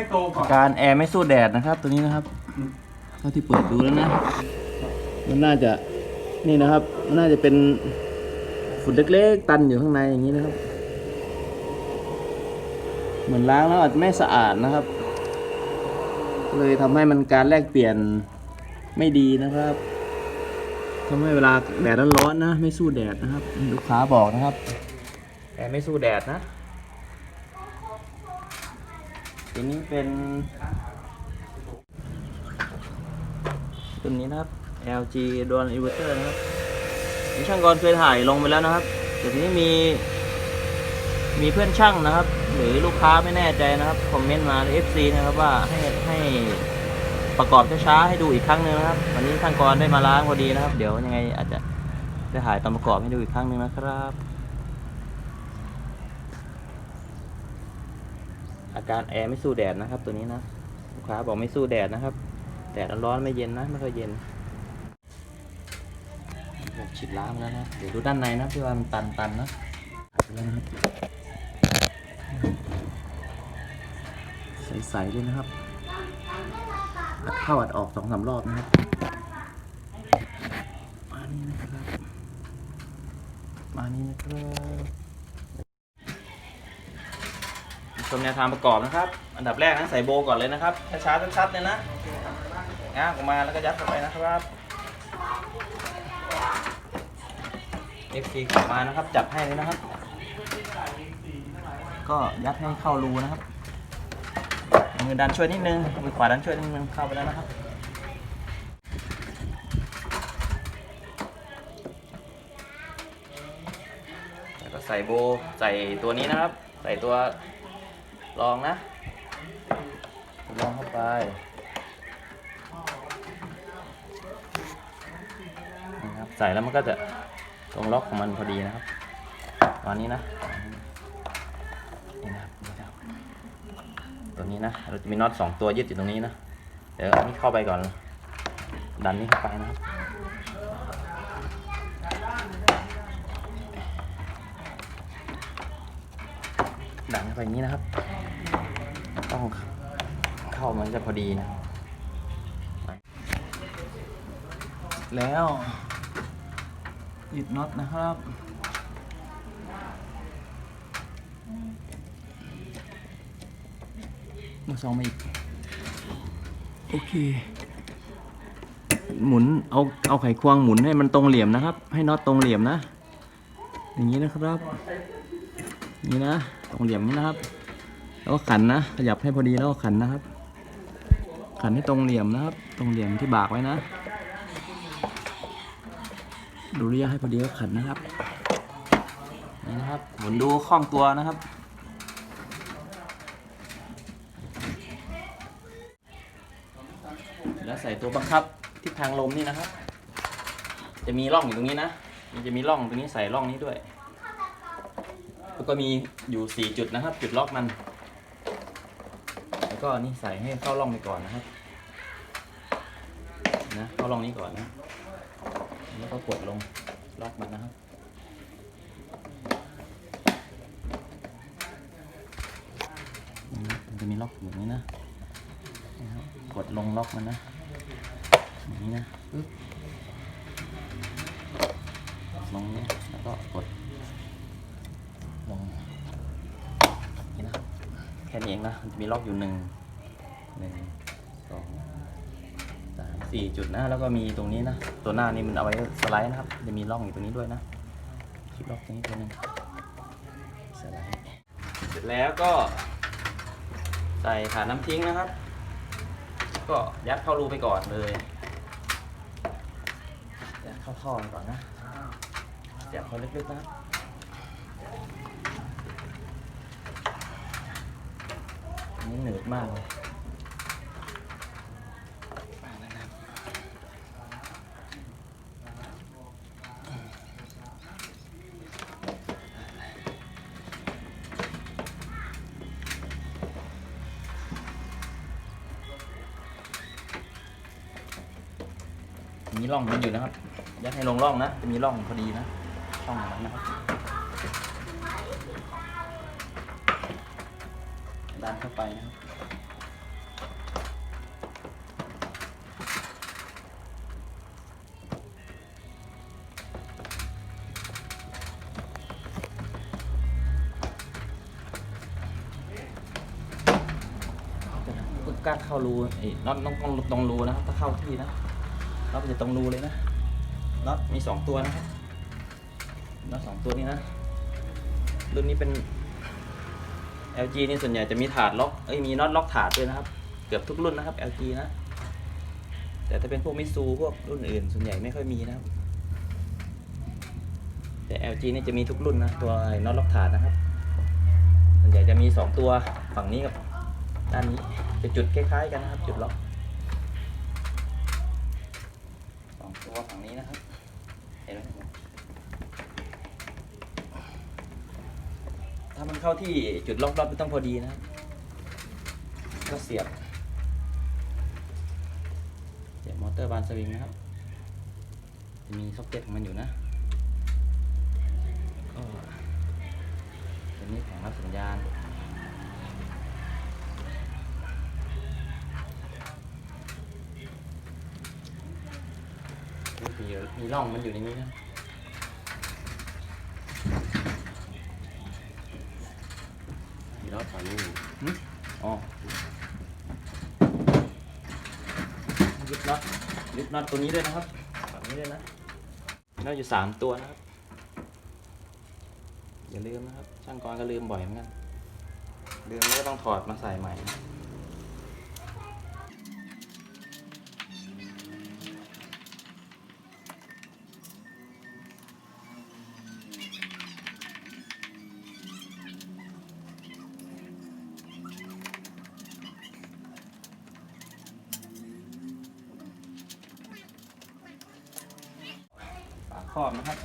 ให้โตก่อนการแอร์ไม่สู้แดดนะครับ ตัวนี้นะครับเท่าที่เปิดดูแล้วนะ มันน่าจะนี่นะครับมันน่าจะเป็นฝุ่นเล็กๆ ตันอยู่ข้างในอย่างนี้นะครับ เหมือนล้างแล้วอาจจะไม่สะอาดนะครับ เลยทำให้มันการแลกเปลี่ยนไม่ดีนะครับทำให้เวลาแดดร้อนๆนะ ไม่สู้แดดนะครับ ลูกค้าบอกนะครับแอร์ไม่สู้แดดนะ ตัวนี้เป็นตัวนี้นะครับ LG Dual Inverter นะครับที่ช่างกรเคยถ่ายลงไปแล้วนะครับ แต่ทีนี้มีมีเพื่อนช่างนะครับ หรือลูกค้าไม่แน่ใจนะครับคอมเมนต์มาใน FC นะครับว่าให้ให้ประกอบช้าๆให้ดูอีกครั้งหนึ่งนะครับ วันนี้ช่างกรได้มาล้างพอดีนะครับ เดี๋ยวยังไงอาจจะได้ถ่ายตอนประกอบให้ดูอีกครั้งหนึ่งนะครับ อาการแอร์ไม่สู้แดดนะครับ ตัวนี้นะลูกค้าบอกไม่สู้แดดนะครับ แดดร้อนไม่เย็นนะไม่ค่อยเย็นผมฉีดล้างแล้วนะเดี๋ยวดูด้านในนะที่ว่ามันตันตันนะอัดไปแล้วนะครับใสๆเลยนะครับอัดเข้าอัดออกสองสามรอบนะครับมานี่นะครับมานี่นะครับ ชมแนวทางประกอบนะครับ อันดับแรกนะใส่โบก่อนเลยนะครับ ช้าๆชัดๆเลยนะง้างออกมาแล้วก็ยัดเข้าไปนะครับ FC กลับมานะครับ จับให้เลยนะครับ ก็ยัดให้เข้ารูนะครับมือดันช่วยนิดนึงมือขวาดันช่วยนิดนึงเข้าไปแล้วนะครับแล้วก็ใส่โบใส่ตัวนี้นะครับ ใส่ตัว รองนะรองเข้าไปนะครับใส่แล้วมันก็จะตรงล็อกของมันพอดีนะครับตอนนี้นะนี่นะครับตัวนี้นะเราจะมีน็อตสองตัวยึดอยู่ตรงนี้นะเดี๋ยวเอานี้เข้าไปก่อน ดันนี้เข้าไปนะครับ ดันเข้าไปนี้นะครับ ต้องเข้ามันจะพอดีนะ แล้วหยุดน็อตนะครับมาซองมาอีก โอเค หมุนเอาเอาไขควงหมุนให้มันตรงเหลี่ยมนะครับ ให้น็อตตรงเหลี่ยมนะ อย่างนี้นะครับ นี่นะตรงเหลี่ยมนี้นะครับ แล้วก็ขันนะขยับให้พอดีแล้วก็ขันนะครับ ขันให้ตรงเหลี่ยมนะครับ ตรงเหลี่ยมที่บากไว้นะ ดูระยะให้พอดีก็ขันนะครับนี่นะครับหมุนดูคล่องตัวนะครับแล้วใส่ตัวบังคับทิศทางลมนี่นะครับ จะมีร่องอยู่ตรงนี้นะ มันจะมีร่องตรงนี้ใส่ร่องนี้ด้วย แล้วก็มีอยู่สี่จุดนะครับ จุดล็อกมัน แล้วก็นี่ใส่ให้เข้าร่องไปก่อนนะครับ นะเข้าร่องนี้ก่อนนะ แล้วก็กดลงล็อกมันนะครับมันจะมีล็อกอยู่างนี้นะ กดลงล็อกมันนะอย่างนี้นะปึ๊บลงนี้แล้วก็กด ลงนี่นะครับแค่ นี้เองนะมันจะมีล็อกอยู่หนึ่งหนึ่งสองสามสี่จุดนะ แล้วก็มีตรงนี้นะ ตัวหน้านี่มันเอาไว้สไลด์นะครับ จะมีร่องอยู่ตรงนี้ด้วยนะคลิปล็อกตรงนี้ตัวหนึงสไลด์เสร็จแล้วก็ ใส่ฐานน้ำทิ้งนะครับ ก็ยัดเข้ารูไปก่อนเลยยัดเข้าท่อไปก่อนนะเสียบเขาลึกๆนะครับ นนี้หนืดมากเลยมีร่องมันอยู่นะครับยัดให้ลงร่องนะ จะมีร่องพอดีนะช่องของมันนะครับ ดันเข้าไปนะครับกล้าเข้ารูไอ้น็อตต้องต้องต้องรูนะครับถ้าเข้าที่นะน็อตจะต้องรูเลยนะน็อตมีสองตัวนะครับน็อตสองตัวนี้นะรุ่นนี้เป็น LG นี่ส่วนใหญ่จะมีถาดล็อกเอ้ยมีน็อตล็อกถาดด้วยนะครับ เกือบทุกรุ่นนะครับ LG นะ แต่ถ้าเป็นพวกมิซูพวกรุ่นอื่น ส่วนใหญ่ไม่ค่อยมีนะครับ แต่ LG นี่จะมีทุกรุ่นนะตัวน็อตล็อกถาดนะครับ ส่วนใหญ่จะมีสองตัวฝั่งนี้กับด้านนี้จะจุดคล้ายๆกันนะครับ จุดล็อกสองตัวฝั่งนี้นะครับเห็นไหม ถ้ามันเข้าที่จุดล็อกรอบมันต้องพอดีนะ ก็เสียบ เสียบมอเตอร์บานสวิงนะครับ จะมีซ็อกเก็ตของมันอยู่นะก็ตัวนี้แผงรับสัญญาณมีมีร่องมันอยู่ในนี้นะ มีรอบสายลูก หึอ๋อยึดน็อตยึด น็อตตัวนี้ด้วยนะครับแบบนี้ด้วยนะน็อตอยู่สามตัวนะครับ อย่าลืมนะครับ ช่างกรก็ลืมบ่อยเหมือนกันลืมแล้วก็ต้องถอดมาใส่ใหม่ ฝาครอบนะครับ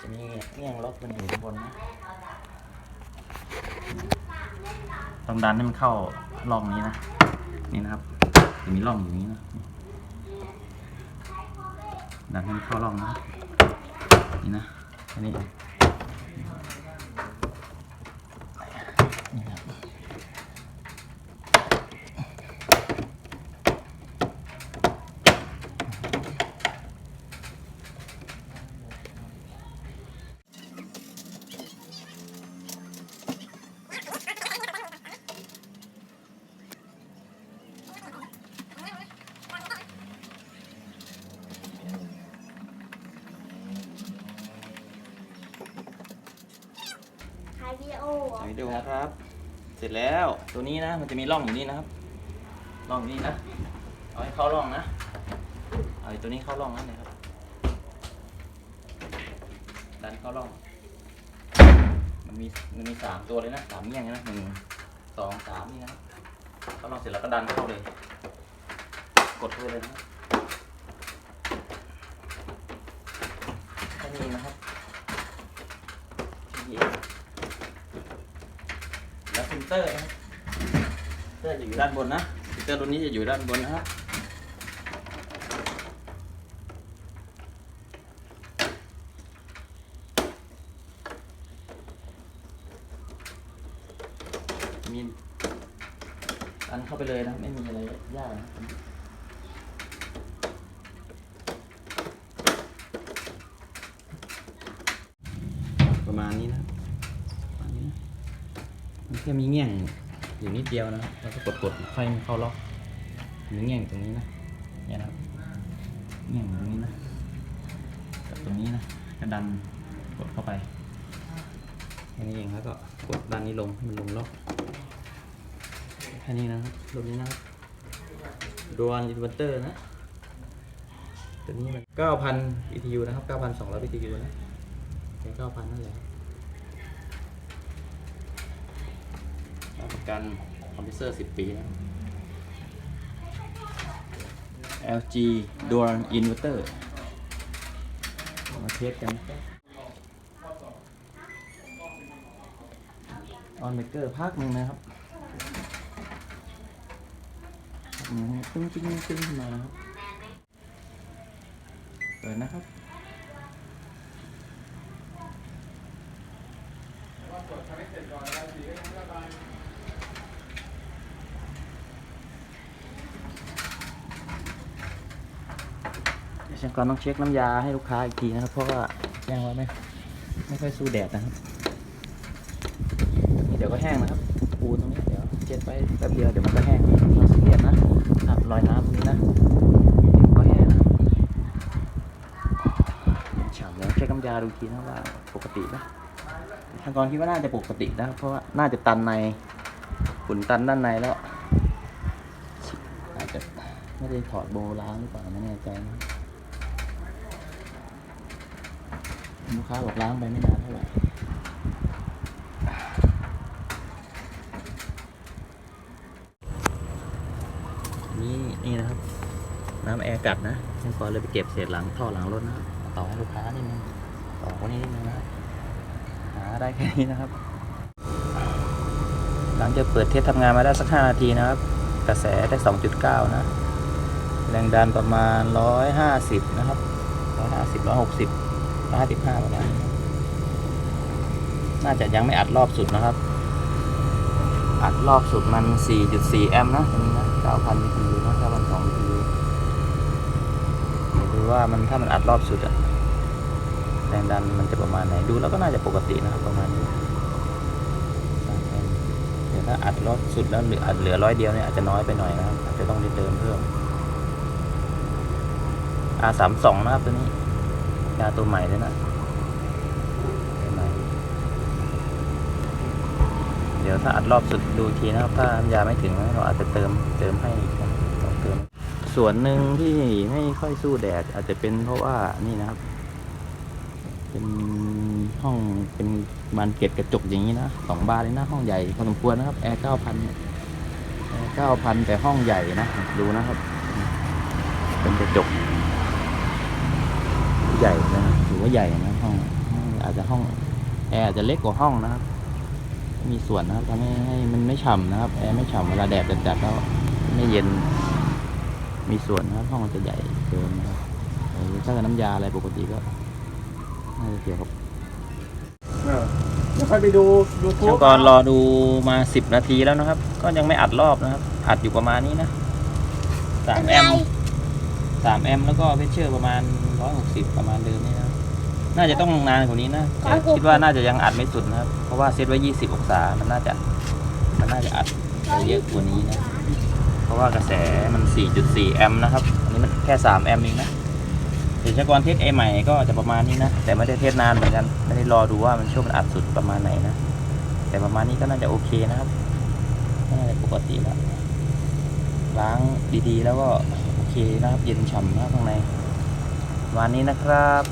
จะมีเงี้ยงล็อกมันอยู่ข้างบนนะต้องดันให้มันเข้าร่องนี้นะ นี่นะครับจะมีร่องอยู่นี้นะดันให้มันเข้าร่องนะครับนี่นะอันนี้ ดีโอครับ เสร็จแล้วตัวนี้นะมันจะมีร่องอยู่นี่นะครับร่องอยู่นี่นะเอาให้เข้าร่องนะเอาไอ้ตัวนี้เข้าร่องนั่นเลยครับดันเข้าร่อง มันมีมันมีสามตัวเลยนะสามเงี้ยงนะหนึ่งสองสามนี่นะครับเข้าร่องเสร็จแล้วก็ดันเข้าเลย กดเข้าไปเลยนะครับแค่นี้นะครับแค่นี้เองแล้วฟิลเตอร์นะเตอร์จะอยู่ด้านบนนะฟิลเตอร์ตัวนี้จะอยู่ด้านบนนะฮะมีอันเข้าไปเลยนะ ไม่มีอะไรยากนะมาณนี้นะครับประมาณนี้นะ มันแค่มีเงี้ยงอยู่นิดเดียวนะแล้วก็กดกดๆไฟมันเข้าล็อกมีเงี้ยงตรงนี้นะเนี่ยนะครับเงี้ยงตรงนี้นะกับตรงนี้นะก็ดันกดเข้าไปแค่นี้เองแล้วก็กดด้านนี้ลงให้มันลงล็อกแค่นี้นะครับตรงนี้นะครับดวนอินเวอร์เตอร์นะตัวนี้มัน9,000 BTU นะครับ 9,200 BTU นะแค่9,000 นั่นแหละ รับ ประกันคอมพิวเซอร์ 10 ปีแล้ว LG Dual Inverter มาเทสกัน ออนเมเกอร์ภาคหนึ่งนะครับตึ้งตึ้งตึ้งมาครับเปิดนะครับ ช่างก่อนต้องเช็คน้ำยาให้ลูกค้าอีกทีนะครับ เพราะว่าแจ้งว่าไม่ไม่ค่อยสู้แดดนะครับนี่เดี๋ยวก็แห้งนะครับ ปูตรงนี้เดี๋ยวเช็ดไปแป๊บเดียวเดี๋ยวมันก็แห้งไมันสีเรียดนะครับรอยน้ำตรงนี้นะเดี๋ยวก็แห้งนะครับฉ่ำแล้วเช็คน้ำยาดูทีนะว่าปกติไหมช่างก่อนคิดว่าน่าจะปกตินะครับเพราะว่าน่าจะตันในขุนตันด้านในแล้วอาจจะไม่ได้ถอดโบล้างหรือเปล่าไม่แน่ใจนะ ลูกค้าบอกล้างไปไม่นานเท่าไหร่นี่นี่นะครับ น้ำแอร์กัดนะฉันขอเลยไปเก็บเศษหลังท่อหลังรถนะต่อให้ลูกค้านิดนึงต่อคนนี้นิดนึงนะหาได้แค่นี้นะครับ หลังจากเปิดเทสทำงานมาได้สัก 5 นาทีนะครับ กระแสได้ 2.9 นะ แรงดันประมาณ 150 นะครับ 150 160 155ประมาณน่าจะยังไม่อัดรอบสุดนะครับ อัดรอบสุดมัน 4.4 แอมป์นะตรงนี้นะ 9,000 BTU นะ9,200 BTU เดี๋ยวดูว่ามันถ้ามันอัดรอบสุดอะแรงดันมันจะประมาณไหน ดูแล้วก็น่าจะปกตินะครับ ประมาณนี้เดี๋ยวถ้าอัดรอบสุดแล้วเหลืออัดเหลือร้อยเดียวเนี่ยอาจจะน้อยไปหน่อยนะครับ อาจจะต้องเติมเพิ่ม R สามสองนะครับตัวนี้ ยาตัวใหม่เลยนะเดี๋ยวถ้าอัดรอบสุดดูทีนะครับถ้าน้ำยาไม่ถึงเราอาจจะเติมเติมให้อีกต้องเติม ส่วนหนึ่งที่ไม่ค่อยสู้แดดอาจจะเป็นเพราะว่านี่นะครับ เป็นห้องเป็นบานเกล็ดกระจกอย่างนี้นะสองบานเลยนะห้องใหญ่พอสมควรนะครับแอร์เก้าพันแอร์เก้าพันแต่ห้องใหญ่นะดูนะครับ เป็นกระจก ว่าใหญ่นะห้องห้องอาจจะห้องแอร์อาจจะเล็กกว่าห้องนะครับ มีส่วนนะครับทำให้ให้มันไม่ฉ่ำนะครับแอร์ไม่ฉ่ำเวลาแดดจัดๆแล้วไม่เย็น มีส่วนนะครับห้องมันจะใหญ่เกินนะครับเออถ้าเกิดน้ำยาอะไรปกติก็น่าจะเกี่ยวกับเออเดี๋ยวค่อยไปดูยูทูช่าบงกรรอดูมาสิบนาทีแล้วนะครับ ก็ยังไม่อัดรอบนะครับ อัดอยู่ประมาณนี้นะสามแอมสามแอมแล้วก็เพชเชอร์ประมาณร้อยหกสิบประมาณเดิมนี่นะ น่าจะต้องนานกว่านี้นะแต่คิดว่าน่าจะยังอัดไม่สุดนะครับ เพราะว่าเซตไว้ยี่สิบองศา มันน่าจะมันน่าจะอัดเยอะกว่านี้นะ เพราะว่ากระแสมัน 4.4 แอมป์นะครับ อันนี้มันแค่ 3 แอมป์เองนะเดี๋ยวชกรเทสเอใหม่ก็จะประมาณนี้นะ แต่ไม่ได้เทสนานเหมือนกันไม่ได้รอดูว่ามันช่วงมันอัดสุดประมาณไหนนะ แต่ประมาณนี้ก็น่าจะโอเคนะครับ น่าจะปกติแล้ว ล้างดีๆ แล้วก็โอเคนะครับ เย็นฉ่ำนะข้างในประมาณนี้นะครับ